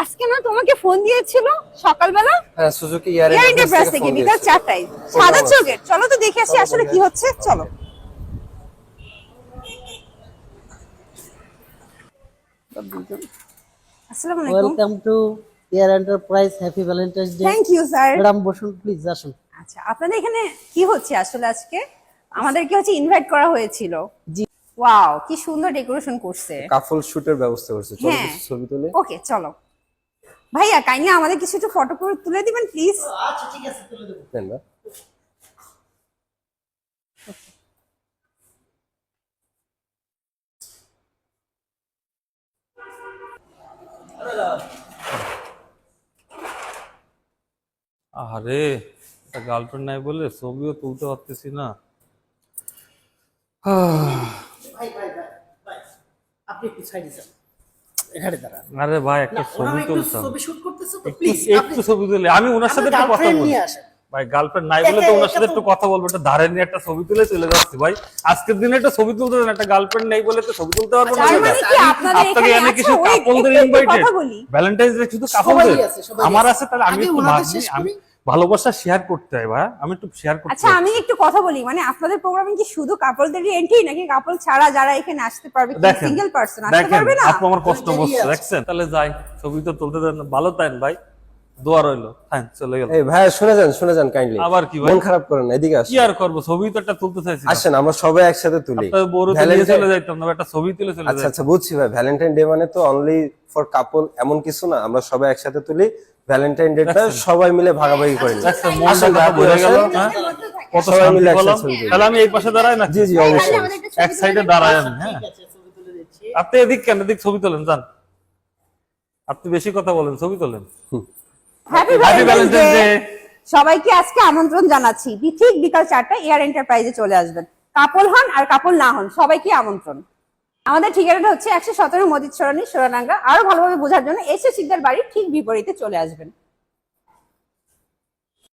আজকে না তোমাকে ফোন দিয়েছিল সকালবেলা? হ্যাঁ সুজুকি ইয়ার এন্টারপ্রাইজ থেকে বিকাল সাদা চোখের। চলো তো দেখে আসি আসলে কি হচ্ছে চলো। আসসালামু আলাইকুম। Welcome to air enterprise happy Valentine's Day thank you sir madam বসুন প্লিজ আসুন। আচ্ছা আপনাদের এখানে কি হচ্ছে আসলে আজকে? আমাদেরকে হচ্ছে ইনভাইট করা হয়েছিল। জি। ওয়াও কি সুন্দর ডেকোরেশন করছে। কাফল শুটের ব্যবস্থা করছে। চলো হ্যাঁ। ছবি তুলে। ওকে চলো। ভাইয়া কাইন্ডলি আমাদের কিছু একটু ফটো করে তুলে দিবেন প্লিজ আচ্ছা ঠিক আছে তুলে দেবো। নেন না। আরে গার্লফ্রেন্ড নাই বলে ছবিও তুলতে পারতেছি না। ভাই ভাই ভাই ভাই আপনি একটু যান। এখানে আরে ভাই একটা ছবি একটু তুলতাম। ছবি শুট করতেছে তো প্লিজ একটু ছবি তুলে। আমি ওনার সাথে একটু কথা আসেন। ভাই গার্লফ্রেন্ড নাই বলে তো ওনার সাথে একটু কথা বলব। একটা ধারে নিয়ে একটা ছবি তুলে চলে যাচ্ছি ভাই। আজকের দিনে একটা ছবি তুলতে দেন একটা গার্লফ্রেন্ড নেই বলে তো ছবি তুলতে পারব না। সেটা। মানে আপনাদের এখানে কিছু কাপলদের ইনভাইটেড ভ্যালেন্টাইন্স ডে শুধু কাপলদের? আমার আছে। তাহলে আমি একটু ওনাদের আমি। ভালোবাসা শেয়ার করতে হয় ভাই। আমি একটু শেয়ার করতে আচ্ছা আমি একটু কথা বলি। মানে আপনাদের প্রোগ্রামে কি শুধু কাপলদেরই এন্ট্রি নাকি কাপল ছাড়া যারা এখানে আসতে পারবে দেখেন সিঙ্গেল পারসন আসতে পারবে না? আপু আমার কষ্ট বসছে দেখছেন? তাহলে যাই ছবি তো তুলতে দেন ভালো তাইন ভাই। দোয়া রইল। হ্যাঁ চলে গেল। এই ভাই শুনে যান শুনে যান কাইন্ডলি আবার কি ভাই? মন খারাপ করেন না, এদিকে আসুন। কি আর করব? ছবি তো একটা তুলতে চাইছি আসেন আমরা সবাই একসাথে তুলি। আপনার বড় তো নিয়ে Valentine- চলে যাইতাম না একটা ছবি তুলে চলে আচ্ছা যাই আচ্ছা বুঝছি ভাই। ভ্যালেন্টাইন ডে মানে তো অনলি ফর কাপল এমন কিছু না। আমরা সবাই একসাথে তুলি। ভ্যালেন্টাইন ডেটা সবাই মিলে ভাগাভাগি করে। হ্যাঁ সবাই মিলে। তাহলে আমি এই পাশে দাঁড়াই না জি জি অবশ্যই। এক সাইডে দাঁড়ায় আমি হ্যাঁ। আপনি এদিক কেন? এদিক ছবি তোলেন যান। আপনি বেশি কথা বলেন ছবি তোলেন। হ্যাপি ডে সবাইকে আজকে আমন্ত্রণ জানাচ্ছি। ঠিক বিকাল চারটা এয়ার এন্টারপ্রাইজে চলে আসবেন। কাপল হন আর কাপল না হন সবাইকে আমন্ত্রণ। আমাদের ঠিকানাটা হচ্ছে একশো সতেরো মদিত সরণি সোরানাঙ্গা আরও ভালোভাবে বোঝার জন্য এসে সিদ্ধার বাড়ির ঠিক বিপরীতে চলে আসবেন।